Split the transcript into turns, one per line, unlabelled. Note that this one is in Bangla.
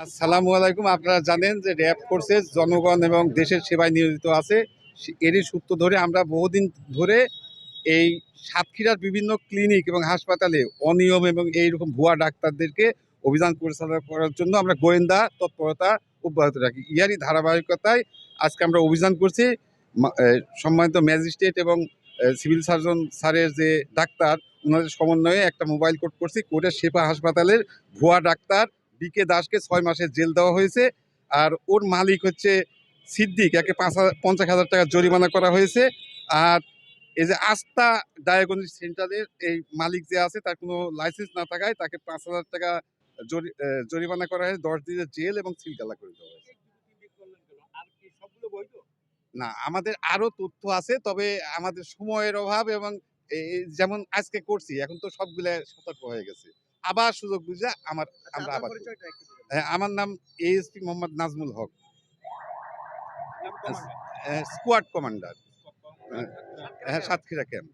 আসসালামু আলাইকুম। আপনারা জানেন যে র্যাব ফোর্সেস জনগণ এবং দেশের সেবায় নিয়োজিত আছে। এরই সূত্র ধরে আমরা বহুদিন ধরে এই সাতক্ষীরার বিভিন্ন ক্লিনিক এবং হাসপাতালে অনিয়ম এবং এইরকম ভুয়া ডাক্তারদেরকে অভিযান পরিচালনা করার জন্য আমরা গোয়েন্দা তৎপরতা অব্যাহত রাখি। ইয়ারই ধারাবাহিকতায় আজকে আমরা অভিযান করছি। সম্মানিত ম্যাজিস্ট্রেট এবং সিভিল সার্জন স্যারের যে ডাক্তার ওনাদের সমন্বয়ে একটা মোবাইল কোর্ট করছি। কোর্টের শেফা হাসপাতালের ভুয়া ডাক্তার বিকে দাসকে ছয় মাসের জেল দেওয়া হয়েছে। আর ওর মালিক হচ্ছে সিদ্দিক, একে পাঁচ পঞ্চাশ হাজার টাকা জরিমানা করা হয়েছে। আর এই যে আস্থা ডায়াগনিস সেন্টারের এই মালিক যে আছে, তার কোনো লাইসেন্স না থাকায় তাকে পাঁচ হাজার টাকা জরি- জরিমানা করা হয়েছে। দশ দিনের জেল এবং সিলগালা করে দেওয়া হয়েছে। না, আমাদের আরও তথ্য আছে, তবে আমাদের সময়ের অভাব এবং যেমন আজকে করছি, এখন তো সবগুলা সতর্ক হয়ে গেছে। আবার সুযোগ বুঝে আমার আমরা আবার হ্যাঁ, আমার নাম ASP Mohammad Nazmul Haque. Squad commander. হ্যাঁ, হ্যাঁ সাতক্ষীরা ক্যাম্প।